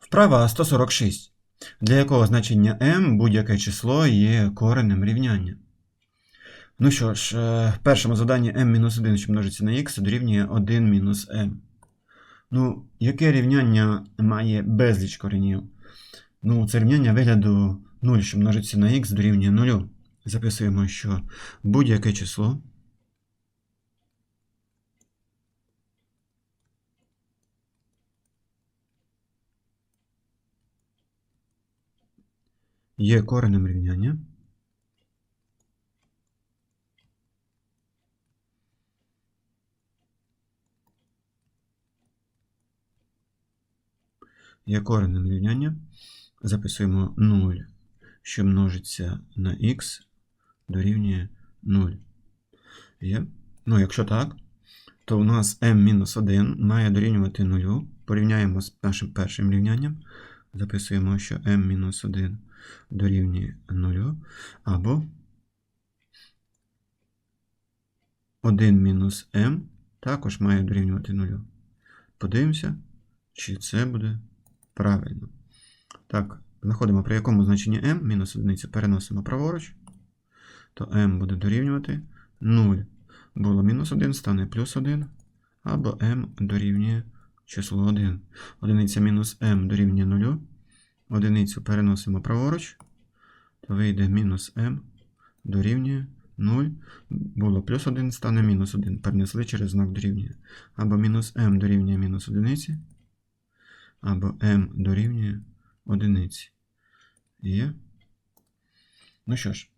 Вправа 146. Для якого значення m будь-яке число є коренем рівняння. Ну що ж, е, першому заданні m-1, що множиться на x, дорівнює 1 мінус m. Ну, яке рівняння має безліч коренів? Ну, це рівняння вигляду 0, що множиться на x, дорівнює 0. Записуємо, що будь-яке число є коренем рівняння. Є коренем рівняння. Записуємо 0, що множиться на х, дорівнює 0. Є. Ну, якщо так, то у нас m-1 має дорівнювати 0. Порівняємо з нашим першим рівнянням. Записуємо, що m-1 дорівнює 0, або 1-m також має дорівнювати 0. Подивимося, чи це буде правильно. Так, знаходимо, при якому значенні m мінус 1 переносимо праворуч, то m буде дорівнювати 0. Було мінус 1, стане плюс 1, або m дорівнює число 1. Одиниця мінус m дорівнює 0. Одиницю переносимо праворуч, то вийде мінус m дорівнює 0. Було плюс 1, стане мінус 1. Перенесли через знак дорівнює. Або мінус m дорівнює мінус 1, або m дорівнює 1. Є? Ну що ж,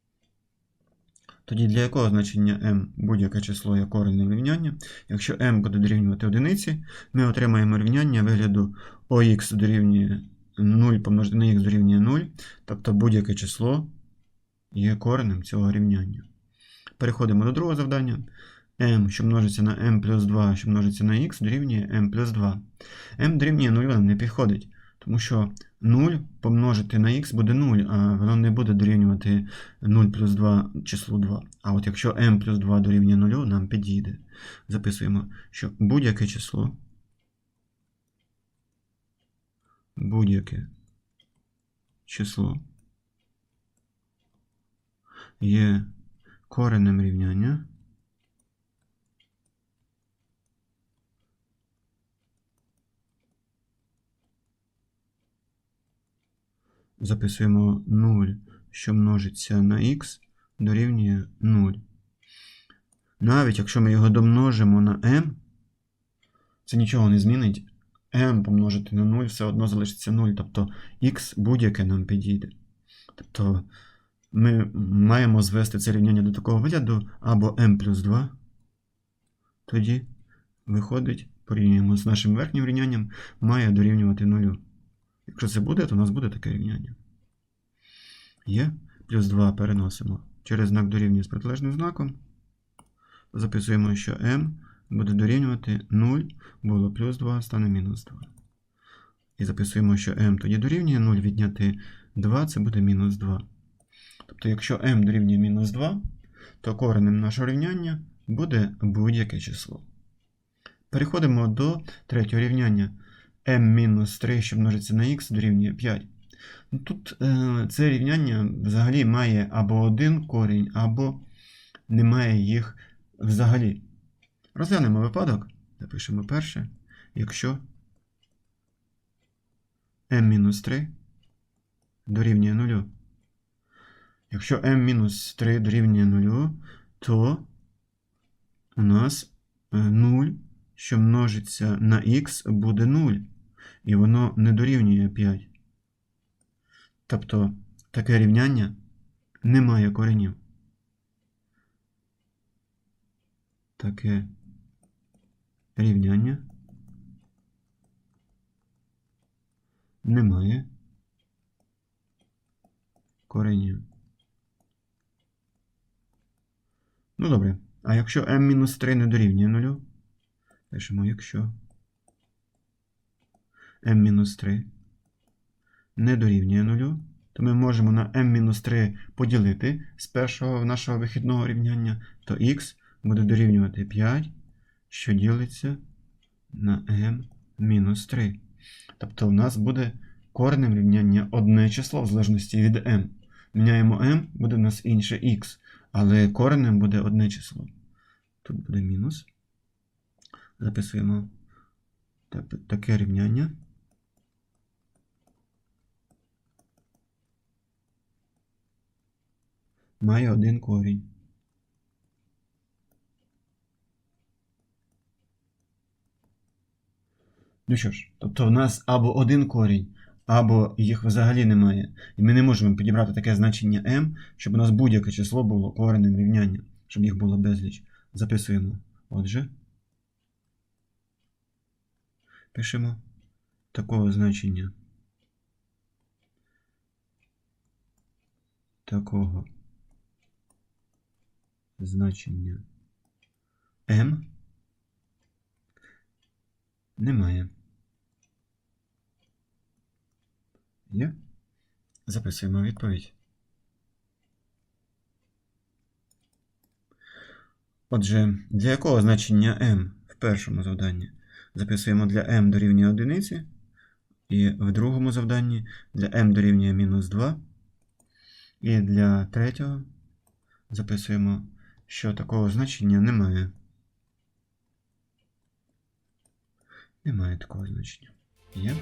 тоді для якого значення m будь-яке число є коренним рівняння? Якщо m буде дорівнювати 1, ми отримаємо рівняння вигляду ox дорівнює 0 помножити на х дорівнює 0, тобто будь-яке число є коренем цього рівняння. Переходимо до другого завдання. m, що множиться на m плюс 2, що множиться на х, дорівнює m плюс 2. m дорівнює 0 нам не підходить, тому що 0 помножити на х буде 0, а воно не буде дорівнювати 0 плюс 2 числу 2. А от якщо m плюс 2 дорівнює 0, нам підійде. Записуємо, що будь-яке число будь-яке число є коренем рівняння записуємо 0, що множиться на х, дорівнює 0. Навіть якщо ми його домножимо на m, це нічого не змінить m помножити на 0 все одно залишиться 0, тобто x будь-яке нам підійде. Тобто ми маємо звести це рівняння до такого вигляду або m плюс 2. Тоді виходить, порівнюємо з нашим верхнім рівнянням, має дорівнювати 0. Якщо це буде, то у нас буде таке рівняння. Є плюс 2 переносимо через знак дорівнює з протилежним знаком. Записуємо, що m буде дорівнювати 0, було плюс 2, стане мінус 2. І записуємо, що m тоді дорівнює 0 відняти 2, це буде мінус 2. Тобто, якщо m дорівнює мінус 2, то коренем нашого рівняння буде будь-яке число. Переходимо до третього рівняння m-3, що множиться на х, дорівнює 5. Ну, Тут е, це рівняння взагалі має або один корінь, або немає їх взагалі. Розглянемо випадок. Запишемо перше. Якщо m-3 дорівнює 0. Якщо m-3 дорівнює 0, то у нас 0, що множиться на х, буде 0. І воно не дорівнює 5. Тобто таке рівняння не має коренів. Таке рівняння немає коренів. Ну добре. А якщо m-3 не дорівнює 0, пишемо, якщо m-3 не дорівнює 0, то ми можемо на m-3 поділити з першого нашого вихідного рівняння, то x буде дорівнювати 5, що ділиться на m-3. Тобто у нас буде коренем рівняння одне число в залежності від m. Міняємо m, буде в нас інше x, але коренем буде одне число. Тут буде мінус. Записуємо таке рівняння. Має один корінь. Ну що ж, тобто в нас або один корінь, або їх взагалі немає. І ми не можемо підібрати таке значення m, щоб у нас будь-яке число було коренем рівняння, щоб їх було безліч. Записуємо. Отже, пишемо такого значення. Такого значення m немає. Є? Записуємо відповідь. Отже, для якого значення m в першому завданні? Записуємо для m дорівнює одиниці, і в другому завданні для m дорівнює мінус 2. І для третього записуємо, що такого значення немає. Немає такого значення. Є?